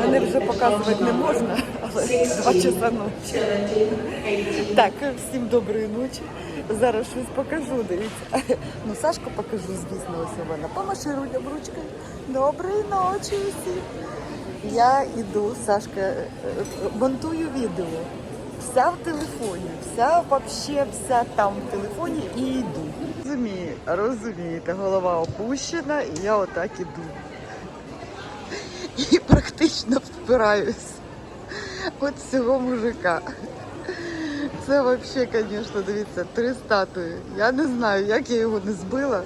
Мене вже показувати не можна, але два часа ночі. Так, всім доброї ночі. Зараз щось покажу, дивіться. Ну, Сашку покажу, звісно, ось вона. Помаши рулям ручкою. Доброї ночі всім. Я іду, Сашка, е, монтую відео. Вся в телефоні, вся вообще вся там в телефоні і йду. Розуміє, розумієте, голова опущена, і я отак іду. І практично впираюсь. От цього мужика. Це взагалі, звісно, дивіться, три статуї. Я не знаю, як я його не збила.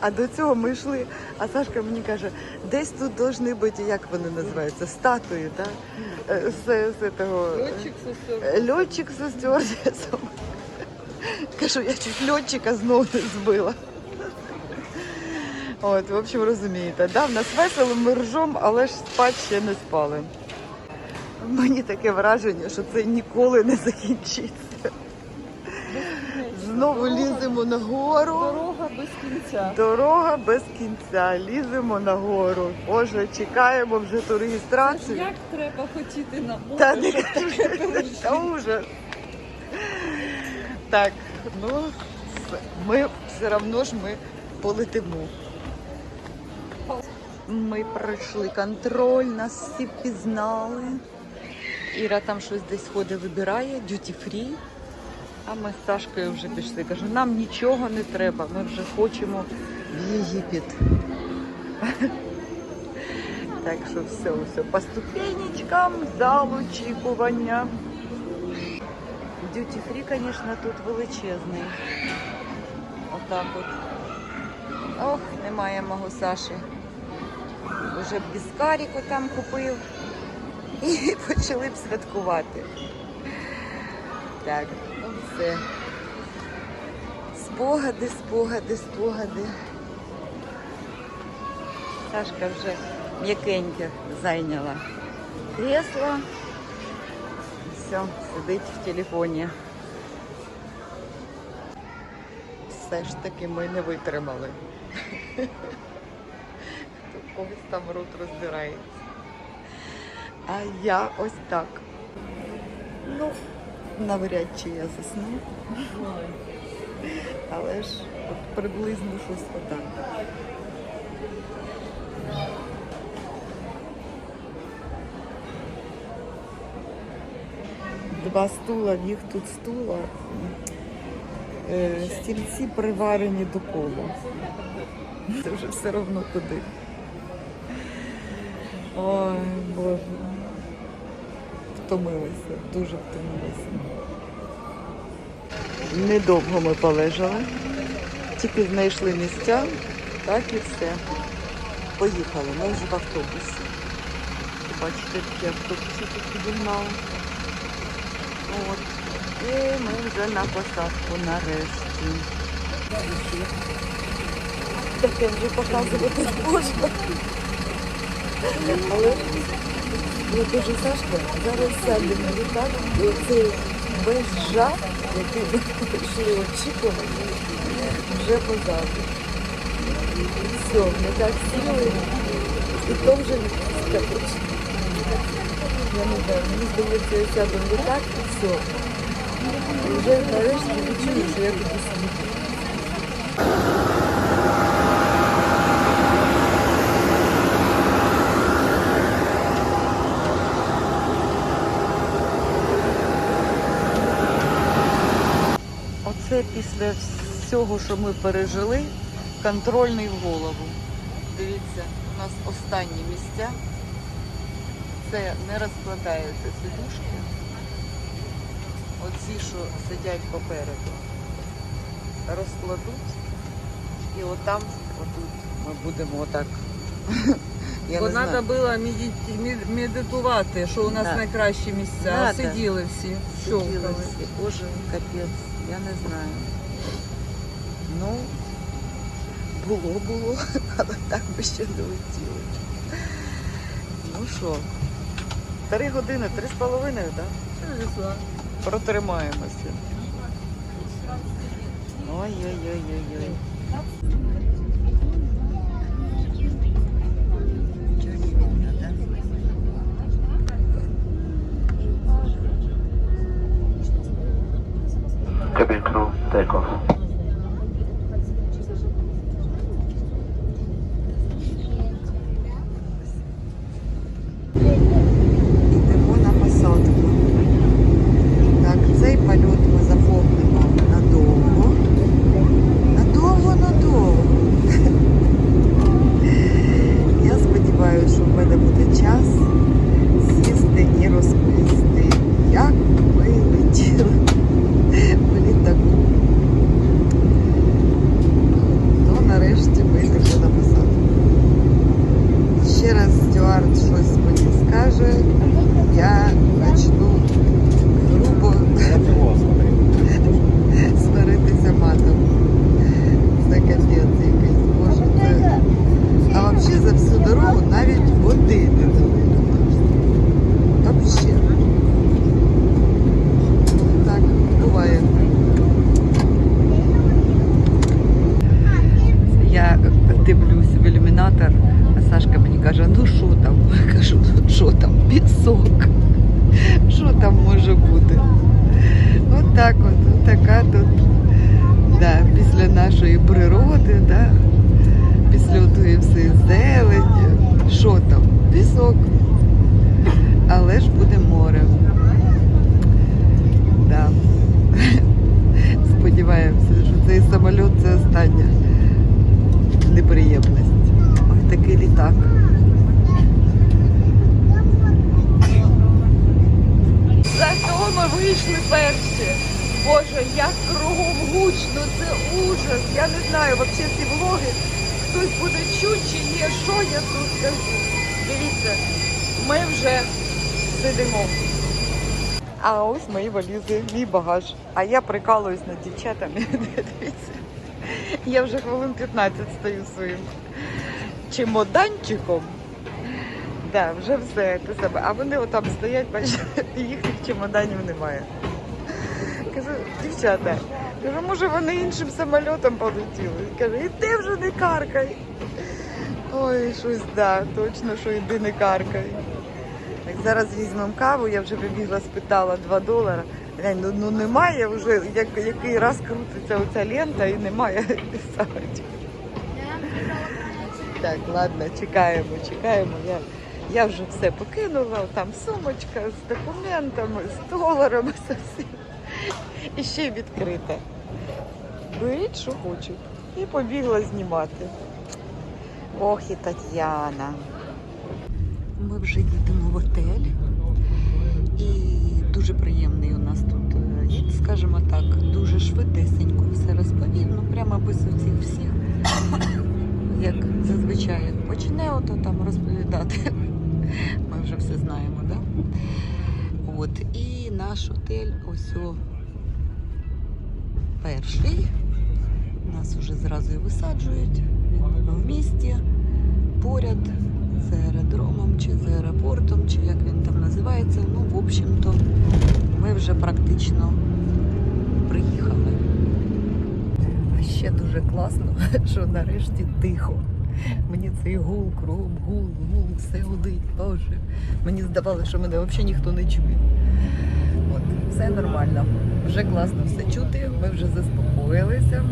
А до цього ми йшли, а Сашка мені каже, десь тут повинні бути, як вони називаються, статуї, так? З, з того... Льотчик. Е, Льотчик зі стюардесом. Кажу, я чуть льотчика знову не збила. От, в общем, розумієте, да, в нас весело, ми ржом, але ж спати ще не спали. Мені таке враження, що це ніколи не закінчиться. Знову ліземо на гору. Дорога без кінця. Дорога без кінця. Ліземо на гору. Боже, чекаємо вже ту реєстрацію. Як треба хотіти на море, Та не щоб таке? Та ужас. Так, ну ми все одно ж ми полетимо. Ми пройшли контроль, нас всі пізнали. Іра там щось десь ходить, вибирає, duty free. А ми з Сашкою вже пішли. Кажу, нам нічого не треба, ми вже хочемо в Єгипет. Так що все, все по ступенечкам, зал очікування. Дюті фрі, звісно, тут величезний. Отак от. Ох, немає мого Саші. Уже біскаріку там купив. І почали б святкувати. Так, ну все. Спогади, спогади, спогади. Сашка вже м'якеньке зайняла кресло. Все, сидить в телефоні. Все ж таки ми не витримали. Когось там рот роздирається. А я ось так. Ну, навряд чи я засну. Але ж от приблизно щось отак. Два стула, їх тут стула. Е, Стільці приварені до кола. Це вже все одно туди. Ой, Боже. Втомилися, дуже втомилися. Недовго ми полежали, тільки знайшли місця, так і все. Поїхали, ми вже в автобусі. Бачите, такі автобуси тут підігнали. От. І ми вже на посадку нарешті. Таке вже показувати. Але я кажу, Сашка, зараз сядемо на літак, і оцей весь жах, який ми прийшли очікувати, вже позаду. Все, ми так сіли, і то вже не. Я не знаю, мені здається, я сяду в літак і все. Вже нарешті відчую, що я туди сидіти. Після всього, що ми пережили, контрольний в голову. Дивіться, у нас останні місця. Це не розкладаються сидушки. Оці, що сидять попереду, розкладуть. І отам, отут, ми будемо отак. Я Бо треба було медитувати, що у нас Да. найкращі місця. Надо. Сиділи всі, Сиділи щовкали. всі. Боже, капець, я не знаю. Ну, було, було, але так би ще не летіло. Ну що, три години, три з половиною, так? Протримаємося. Ой-ой-ой-ой-ой. cabin crew, take off. Дивлюсь в ілюмінатор, а Сашка мені каже, ну що там? Кажу, ну що там, пісок. Що там може бути? От так от, от така тут. Да, після нашої природи, да, після тої всієї зелені. Що там? Пісок. Але ж буде море. Да. Сподіваємося, що цей самоліт це остання неприємність. Ось такий літак. Зато ми вийшли перші. Боже, як кругом гучно, це ужас. Я не знаю, взагалі ці влоги хтось буде чути чи ні, що я тут скажу. Дивіться, ми вже сидимо. А ось мої валізи, мій багаж. А я прикалуюсь над дівчатами. Дивіться. Я вже хвилин 15 стою своїм чемоданчиком. Да, вже все те себе. А вони отам стоять, бачите, їхніх чемоданів немає. Кажу, дівчата, кажу, може вони іншим самольотом полетіли. Каже, іди вже не каркай. Ой, щось да, точно, що іди не каркай. Так, зараз візьмемо каву, я вже вибігла, спитала 2 долара. Глянь, ну, ну немає вже, як, який раз крутиться оця лента і немає писати. Так, ладно, чекаємо, чекаємо. Я, я вже все покинула, там сумочка з документами, з доларами, з всім. І ще відкрита. Беріть, що хочуть. І побігла знімати. Ох і Тетяна. Ми вже їдемо в отель. І дуже приємний у нас тут е, гід, скажімо так, дуже швидесенько все розповів. Ну прямо без оцих всіх, як зазвичай почне ото там розповідати. Ми вже все знаємо, да? От, і наш отель ось о перший. Нас вже зразу і висаджують. В місті поряд з аеродромом чи з аеропортом, чи як він там називається. Ну, в общем-то, ми вже практично приїхали. А ще дуже класно, що нарешті тихо. Мені цей гул, кругом, гул, гул, все гудить, боже. Мені здавалося, що мене взагалі ніхто не чує. От, все нормально. Вже класно все чути, ми вже заспокоїлися.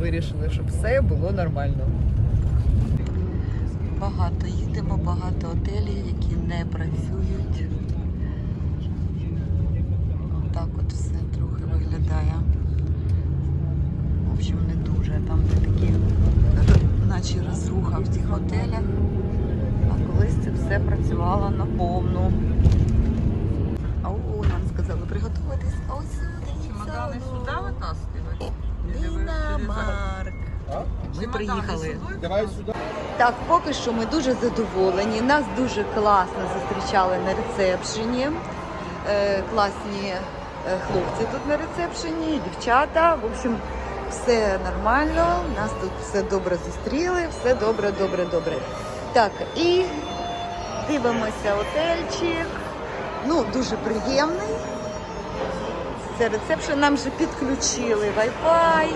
Вирішили, щоб все було нормально. Багато їдемо, багато готелів, які не працюють. Так от все трохи виглядає. В общем, не дуже. Там де такі, наче розруха в цих готелях. А колись це все працювало на повну. А о, нам сказали приготуватись ось сюди. Чемодани сюди витаскивають? Динамарк. Ми Чемодани приїхали. сюди? Так, поки що ми дуже задоволені. Нас дуже класно зустрічали на рецепшені. Е, класні е, хлопці тут на рецепшені, дівчата. В общем, все нормально. Нас тут все добре зустріли, все добре, добре, добре. Так, і дивимося отельчик. Ну, дуже приємний. Це рецепшн нам вже підключили Wi-Fi.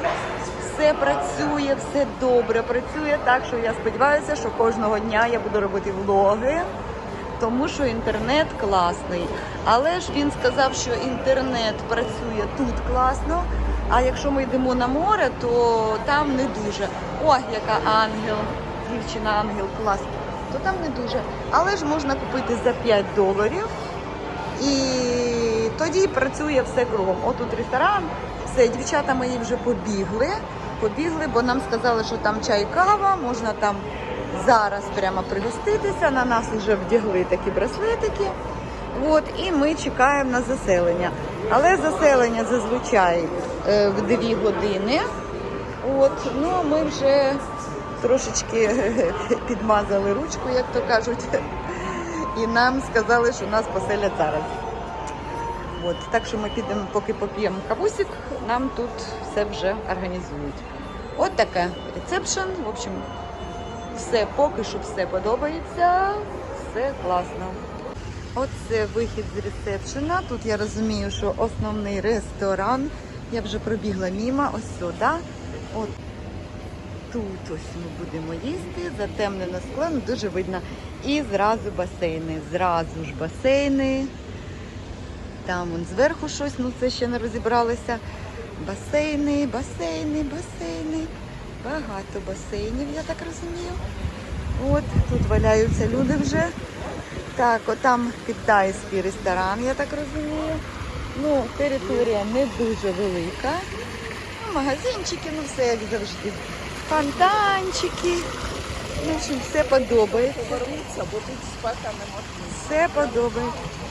Все працює, все добре працює. Так що я сподіваюся, що кожного дня я буду робити влоги тому що інтернет класний. Але ж він сказав, що інтернет працює тут класно. А якщо ми йдемо на море, то там не дуже. О, яка ангел, дівчина ангел клас. То там не дуже. Але ж можна купити за 5 доларів. І тоді працює все кругом. Отут ресторан, все, дівчата мої вже побігли. Побігли, бо нам сказали, що там чай, кава, можна там зараз прямо пригоститися. На нас вже вдягли такі браслетики. От, і ми чекаємо на заселення. Але заселення зазвичай е, в 2 години. От, ну ми вже трошечки підмазали ручку, як то кажуть. І нам сказали, що нас поселять зараз. От, так що ми підемо, поки поп'ємо кавусик, нам тут все вже організують. От таке рецепшн. В общем, все поки що все подобається, все класно. Оце вихід з ресепшена. Тут я розумію, що основний ресторан. Я вже пробігла мімо, ось сюди. От тут ось ми будемо їсти, затемнено скло, ну, дуже видно. І зразу басейни. Зразу ж басейни. Там вон зверху щось, ну це ще не розібралися. Басейни, басейни, басейни. Багато басейнів, я так розумію. От тут валяються люди вже. Так, отам китайський ресторан, я так розумію. Ну, територія не дуже велика. Ну, магазинчики, ну все як завжди. Фонтанчики. Ну, в общем, все подобається. Все подобається.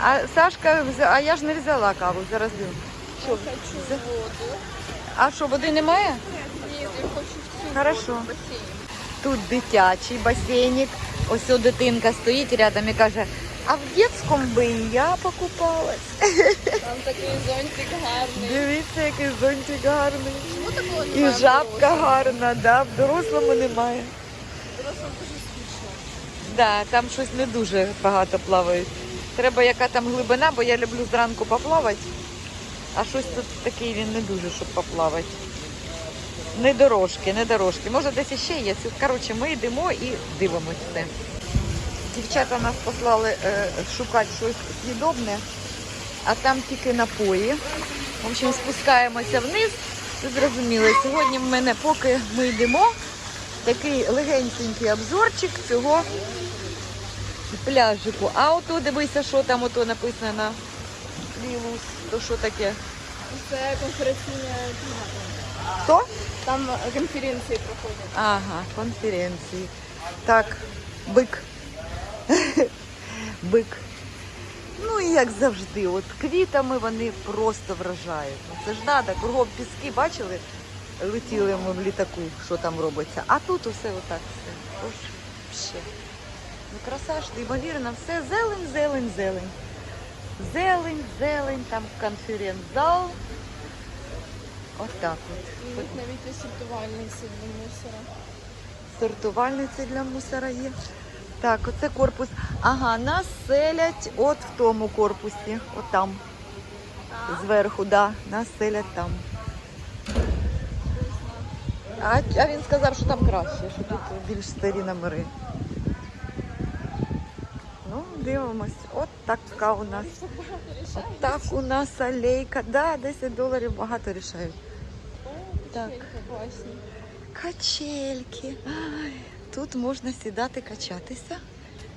А Сашка, взя- а я ж не взяла каву, зараз дивлю. Що? Хочу За- воду. А що, води немає? Ні, я хочу всю Хорошо. воду в басейні. Тут дитячий басейник. Ось о дитинка стоїть рядом і каже, а в дитячому би і я покупалась. Там такий зонтик гарний. Дивіться, який зонтик гарний. Чому такого І немає? жабка гарна, да, в дорослому немає. В дорослому дуже скучно. Да, там щось не дуже багато плавають. Треба яка там глибина, бо я люблю зранку поплавати. А щось тут такий він не дуже, щоб поплавати. Не дорожки, не дорожки. Може десь іще є. Коротше, ми йдемо і дивимось все. Дівчата нас послали е, шукати щось з'їдобне, а там тільки напої. В общем, спускаємося вниз. Ви зрозуміли, сьогодні в мене, поки ми йдемо, такий легенький обзорчик цього пляжику. А ото дивися, що там ото написано на Лілус. То що таке? Це конференційна кімната. Хто? Там конференції проходять. Ага, конференції. Так, бик. бик. Ну і як завжди, от квітами вони просто вражають. Ну, Це ж треба, кругом піски бачили, летіли ми в літаку, що там робиться. А тут усе отак все. Ось ще. Ну краса ж неймовірно, все зелень, зелень, зелень. Зелень, зелень, там конференц-зал. Отак от. І тут навіть є сортувальниці для мусора. Сортувальниця для мусора є. Так, оце корпус. Ага, нас селять от в тому корпусі. От там. Зверху, да. Нас селять там. А, а він сказав, що там краще, що тут більш старі номери. Дивимось. От така у нас. От так у нас алейка. Да, 10 доларів багато рішають. Так. Качельки. Ай, Тут можна сідати, качатися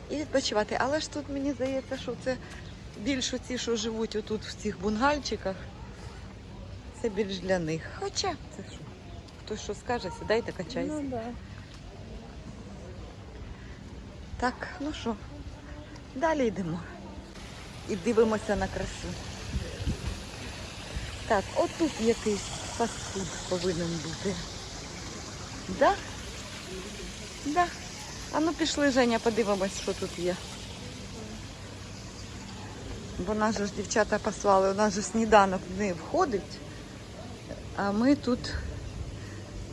і відпочивати. Але ж тут мені здається, що це більш ті, що живуть отут в цих бунгальчиках. Це більш для них. Хоча це що? Хтось що скаже, сідайте, качайся. Ну да. Так, ну що, далі йдемо. І дивимося на красу. Так, отут якийсь фастфуд повинен бути. Да? Да. А ну пішли, Женя, подивимось, що тут є. Бо нас же ж дівчата послали, у нас же сніданок не входить. А ми тут.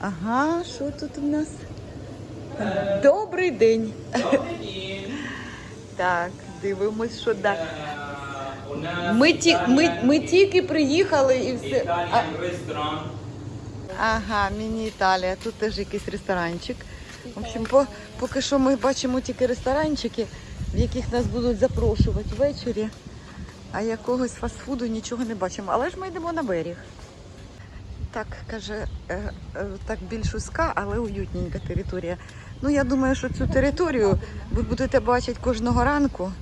Ага, що тут у нас? Добрий день. Так, дивимось, що да. Ми, ті, ми, ми тільки приїхали і все. А, ага, міні-Італія. Тут теж якийсь ресторанчик. В общем, по, поки що ми бачимо тільки ресторанчики. в яких нас будуть запрошувати ввечері, а якогось фастфуду нічого не бачимо. Але ж ми йдемо на берег. Так, каже, е, е, так більш узька, але уютненька територія. Ну, я думаю, що цю територію ви будете бачити кожного ранку.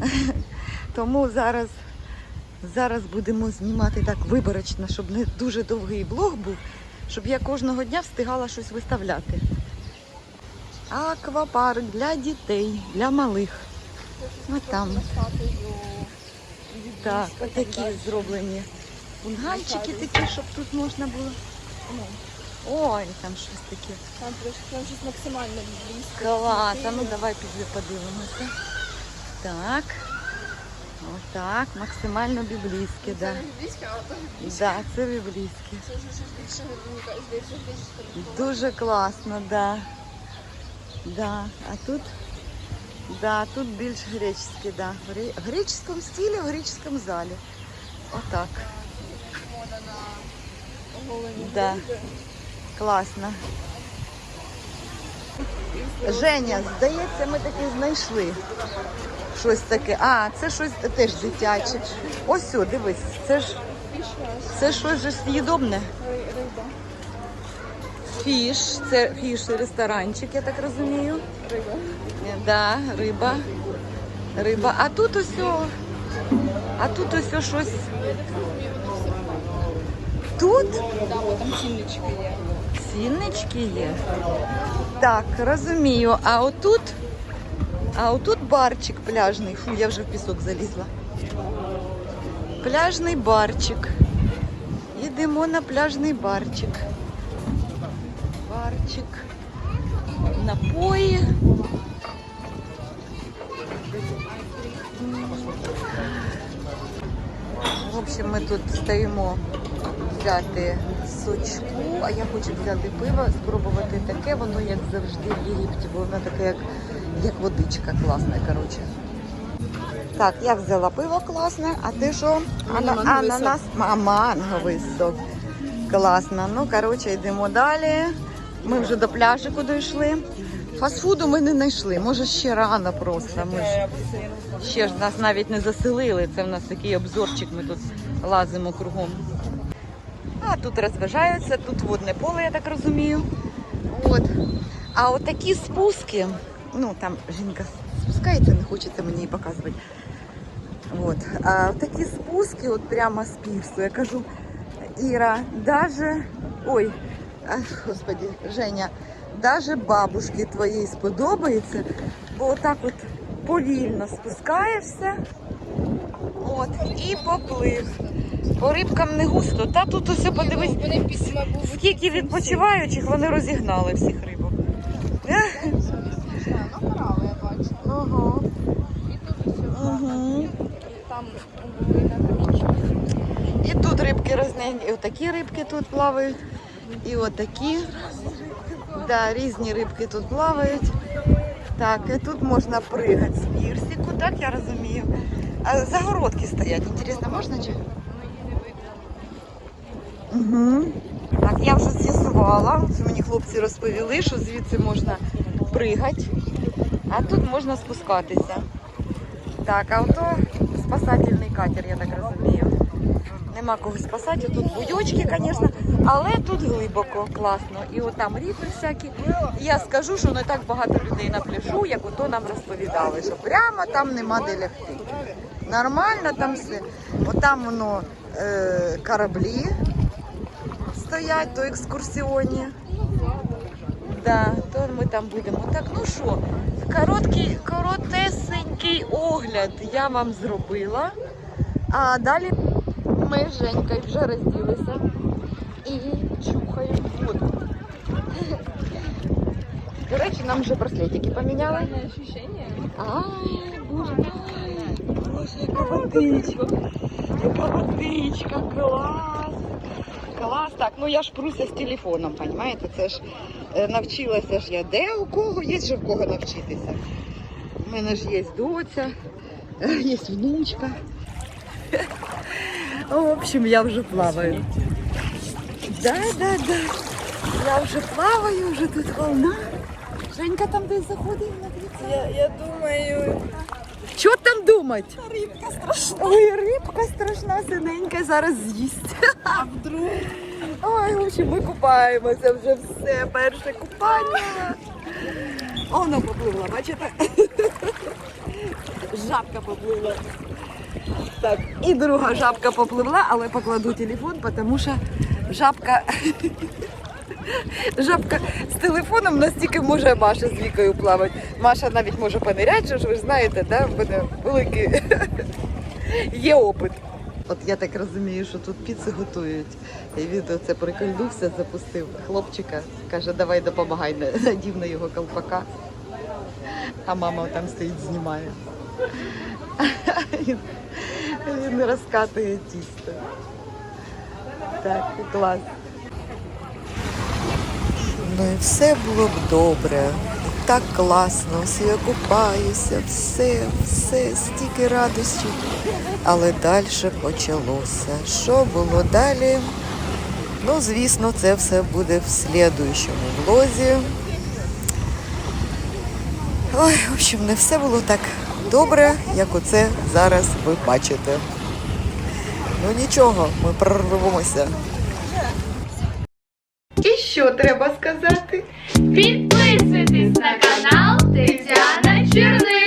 Тому зараз, зараз будемо знімати так виборочно, щоб не дуже довгий блог був, щоб я кожного дня встигала щось виставляти. Аквапарк для дітей, для малих. Ну там. Так, отакі зроблені фунгальчики такі, щоб тут можна було. Ой, там щось таке. Там щось максимально близько. Клас, а ну давай піде подивимося. Так. Отак, максимально біблійське, Це да. не близько, а то Да, це біблійське. це вже щось більше більше Дуже класно, да. Да. А тут, да, тут більш греческе, да. В гре- греческому стилі, в греческому залі. Отак. Да. Класно. Женя, здається, ми таки знайшли щось таке. А, це щось теж дитяче. Ось, о, дивись, це ж це щось же. Фіш, це фіш ресторанчик, я так розумію. Риба. Да, риба. Риба. А тут ось, а тут ось щось. Тут Да, бо там ціннички є. ціннички є. Так, розумію. А отут, а отут барчик пляжний. Фу, я вже в пісок залізла. Пляжний барчик. Йдемо на пляжний барчик. Барчик. Напої. В общем, ми тут стоїмо Взяти сочку, а я хочу взяти пиво, спробувати таке, воно як завжди в Єгипті, бо воно таке, як, як водичка класна, коротше. Так, я взяла пиво класне, а ти що? Ана, ананас, а, манговий сок. Класно. Ну, коротше, йдемо далі. Ми вже до пляжику дійшли. Фастфуду ми не знайшли. Може, ще рано просто. Ми ж ще ж нас навіть не заселили. Це в нас такий обзорчик, ми тут лазимо кругом. Тут розважаються, тут водне поле, я так розумію. От. А от такі спуски, ну там жінка спускається, не хочеться мені її показувати. От. А такі спуски, от прямо з пірсу, я кажу, Іра, даже, ой, господи, Женя, даже бабушки твоїй сподобається, бо отак от повільно спускаєшся, от, і поплив. По рибкам не густо. Та тут усе подивись, після був скільки відпочиваючих вони розігнали всіх рибок. Ну, тут Угу. Там. І тут рибки різні, і отакі рибки тут плавають, і отакі. Да, різні рибки тут плавають. Так, і тут можна пригати з пірсику, так я розумію. А загородки стоять. Інтересно, можна чи? Угу. Так, я вже з'ясувала. Це мені хлопці розповіли, що звідси можна пригати, а тут можна спускатися. Так, а ото спасательний катер, я так розумію. Нема кого спасати. Тут буйочки, звісно, але тут глибоко, класно. І от там ріфи всякі. І я скажу, що не так багато людей на пляжу, як ото нам розповідали, що прямо там нема де лягти. Нормально там все. Отам воно е, кораблі стоять, то екскурсіоні. Да, то ми там будемо. Так, ну що, короткий, коротесенький огляд я вам зробила. А далі ми з Женькою вже розділися і чухаємо воду. До речі, нам вже браслетики поміняли. Ай, боже мой, боже, яка водичка, яка водичка, клас. Клас, так, ну я ж пруся з телефоном, розумієте, це ж е, навчилася ж я, де у кого, є же в кого навчитися. У мене ж є доця, е, є внучка. В общем, я вже плаваю. Да, да, да. Я вже плаваю, вже тут волна. Женька там десь заходить на Я, я думаю, Що там думати? Рибка страшна. Ой, рибка страшна, синенька, зараз з'їсть. А вдруг? Ой, в ми купаємося вже все, перше купання. Воно попливла, бачите? Жабка попливла. Так, і друга жабка попливла, але покладу телефон, тому що жабка. Жабка з телефоном настільки може Маша з вікою плавати. Маша навіть може пониряти, що ж ви знаєте, да? в великий є опит. От я так розумію, що тут піци готують. І він це прикольнувся, запустив хлопчика. Каже, давай допомагай, надів на його колпака. А мама там стоїть, знімає. Він, він розкатує тісто. Так, клас. І все було б добре. Так класно, все я купаюся, все, все, стільки радощів. Але далі почалося. Що було далі? Ну, звісно, це все буде в слідуючому влозі. Ой, в общем, не все було так добре, як оце зараз ви бачите. Ну нічого, ми прорвемося. Що треба сказати? Підписуйтесь на канал Тетяна Черниш.